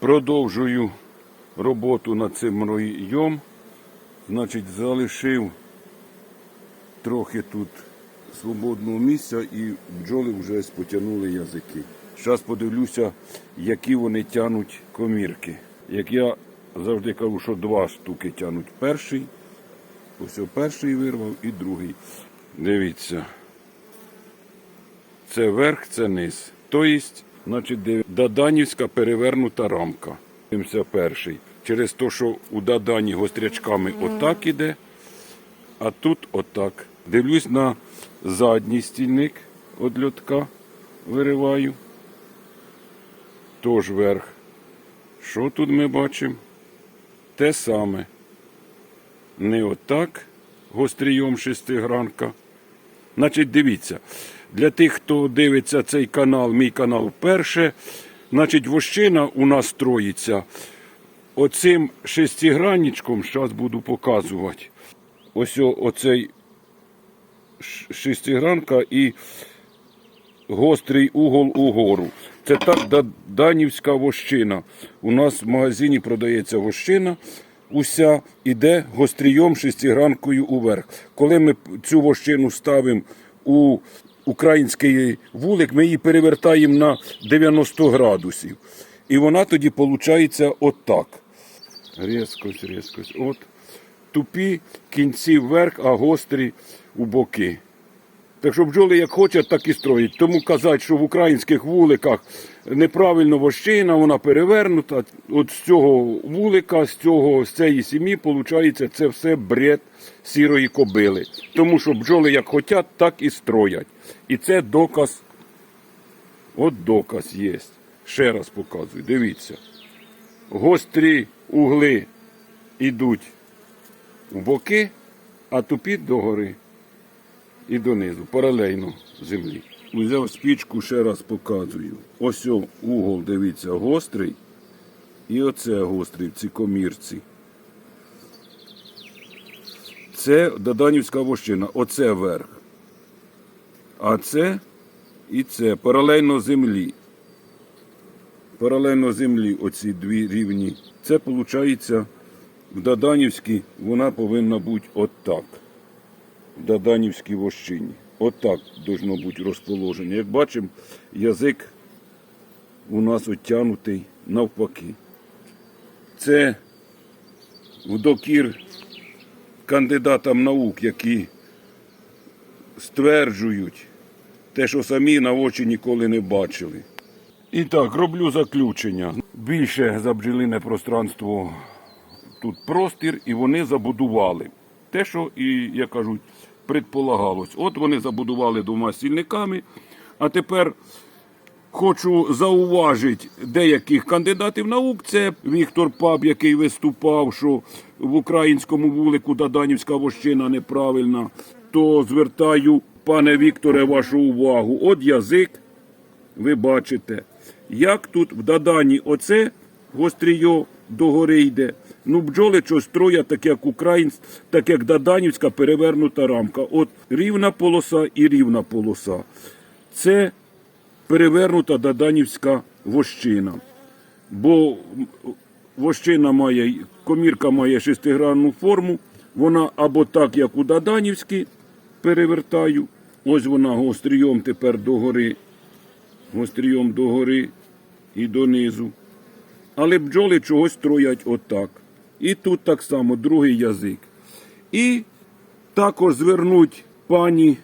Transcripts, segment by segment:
Продовжую роботу над цим роєм. Значить, залишив трохи тут свободного місця і бджоли вже потягнули язики. Зараз подивлюся, які вони тянуть комірки. Як я завжди кажу, що два штуки тянуть перший. Ось перший вирвав і другий. Дивіться. Це верх, це низ. Тобто, значить, Даданівська перевернута рамка. Дивимося перший. Через те, що у Дадані гострячками отак іде, а тут отак. Дивлюсь на задній стільник від льотка, вириваю. Тож верх. Що тут ми бачимо? Те саме. Не отак, гострійом шестигранка. Значить, дивіться, для тих, хто дивиться цей канал, мій канал вперше, значить, вощина у нас строїться оцим шестигранничком, зараз буду показувати. Ось оцей шестигранка і гострий угол угору. Це так данівська вощина. У нас в магазині продається вощина. Уся іде гострійом шестигранкою уверх. Коли ми цю вощину ставимо у український вулик, ми її перевертаємо на 90 градусів. І вона тоді виходить отак. Різкость, різкость. От тупі кінці вверх, а гострі у боки. Так що бджоли як хочуть, так і строять. Тому казати, що в українських вуликах неправильно вощина, вона перевернута. От з цього вулика, з цього з цієї сім'ї, виходить, це все бред сірої кобили. Тому що бджоли як хочуть, так і строять. І це доказ. От доказ є. Ще раз показую. Дивіться. Гострі угли йдуть в боки, а тупі догори і донизу, паралельно землі. Взяв спічку, ще раз показую. Ось угол, дивіться, гострий. І оце гострий в цій комірці. Це Даданівська вощина, оце верх. А це і це паралельно землі. Паралельно землі оці дві рівні. Це виходить в Даданівській вона повинна бути отак Даданівській вощині. Отак должно бути розположення. Як бачимо, язик у нас оттянутий навпаки. Це в докір кандидатам наук, які стверджують те, що самі на очі ніколи не бачили. І так, роблю заключення. Більше за бджолине пространство тут простір, і вони забудували. Те, що і, як кажуть, предполагалось. От вони забудували двома стільниками, а тепер хочу зауважити деяких кандидатів наук. Це Віктор Пап, який виступав, що в українському вулику Даданівська вощина неправильна. То звертаю, пане Вікторе, вашу увагу. От язик, ви бачите, як тут в Дадані оце гострійо догори йде. Ну, бджоли що строять, так як українськ, так як Даданівська перевернута рамка. От рівна полоса і рівна полоса. Це перевернута Даданівська вощина. Бо вощина має, комірка має шестигранну форму, вона або так, як у Даданівській, перевертаю. Ось вона гострійом тепер догори, гострійом догори і донизу. Але бджоли чогось строять отак. І тут так само другий язик. І також звернуть пані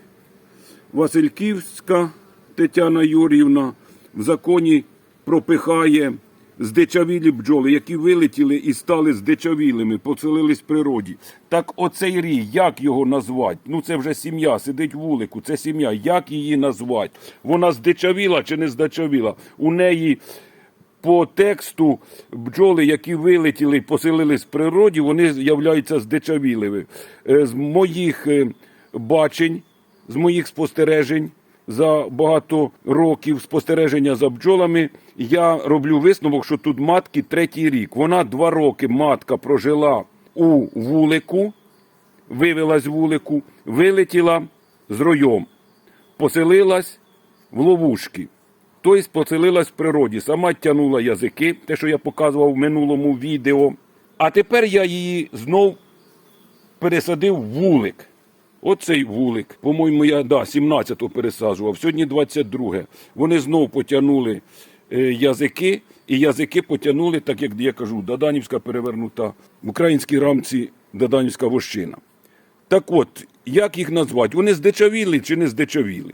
Васильківська Тетяна Юрівна в законі пропихає здичавілі бджоли, які вилетіли і стали здичавілими, поселились в природі. Так оцей рій, як його назвати? Ну це вже сім'я, сидить вулику, це сім'я. Як її назвати? Вона здичавіла чи не здичавіла? У неї по тексту бджоли, які вилетіли поселились в природі, вони являються здичавілими. Е, З моїх е, бачень, з моїх спостережень за багато років спостереження за бджолами, я роблю висновок, що тут матки третій рік. Вона два роки матка прожила у вулику, вивелась з вулику, вилетіла з роєм, поселилась в ловушки. Тобто поселилась в природі, сама тягнула язики, те, що я показував в минулому відео. А тепер я її знов пересадив в вулик. Оцей вулик. По-моєму, я да, 17-го пересаджував, сьогодні 22. Вони знов потягнули е, язики, і язики потягнули, так як я кажу, Даданівська перевернута в українській рамці Даданівська вощина. Так от, як їх назвати? Вони здичавіли чи не здичавіли?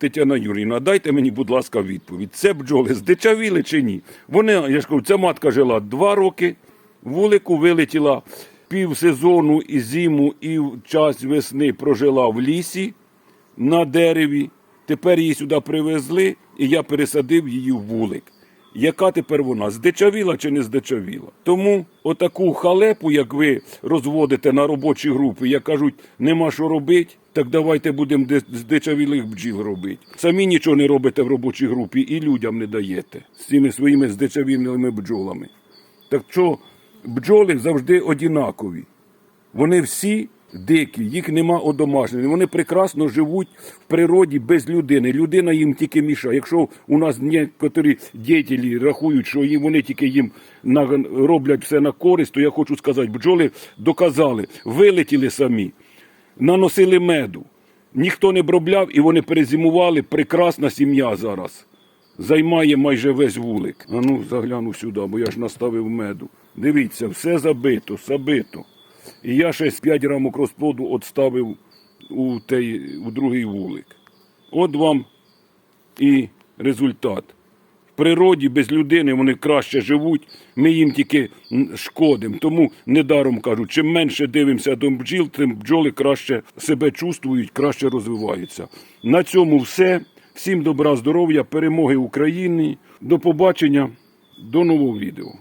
Тетяна Юрійовна, дайте мені, будь ласка, відповідь. Це бджоли здичавіли чи ні? Вони, я ж кажу, ця матка жила два роки, вулику вилетіла пів сезону і зиму, і час весни прожила в лісі на дереві. Тепер її сюди привезли, і я пересадив її в вулик. Яка тепер вона? Здичавіла чи не здичавіла? Тому отаку халепу, як ви розводите на робочі групи, як кажуть, нема що робити, так давайте будемо здичавілих бджіл робити. Самі нічого не робите в робочій групі і людям не даєте з цими своїми здичавілими бджолами. Так що бджоли завжди однакові. Вони всі дикі, їх нема одомашнені. Вони прекрасно живуть в природі без людини. Людина їм тільки мішає. Якщо у нас некоторі діятелі рахують, що вони тільки їм роблять все на користь, то я хочу сказати, бджоли доказали, вилетіли самі, наносили меду. Ніхто не бробляв і вони перезимували. Прекрасна сім'я зараз. Займає майже весь вулик. А ну, загляну сюди, бо я ж наставив меду. Дивіться, все забито, забито. І я ще з 5 рамок розплоду отставив у, той, у другий вулик. От вам і результат. В природі без людини вони краще живуть, ми їм тільки шкодимо. Тому недаром кажуть, чим менше дивимося до бджіл, тим бджоли краще себе чувствують, краще розвиваються. На цьому все. Всім добра, здоров'я, перемоги України. До побачення, до нового відео.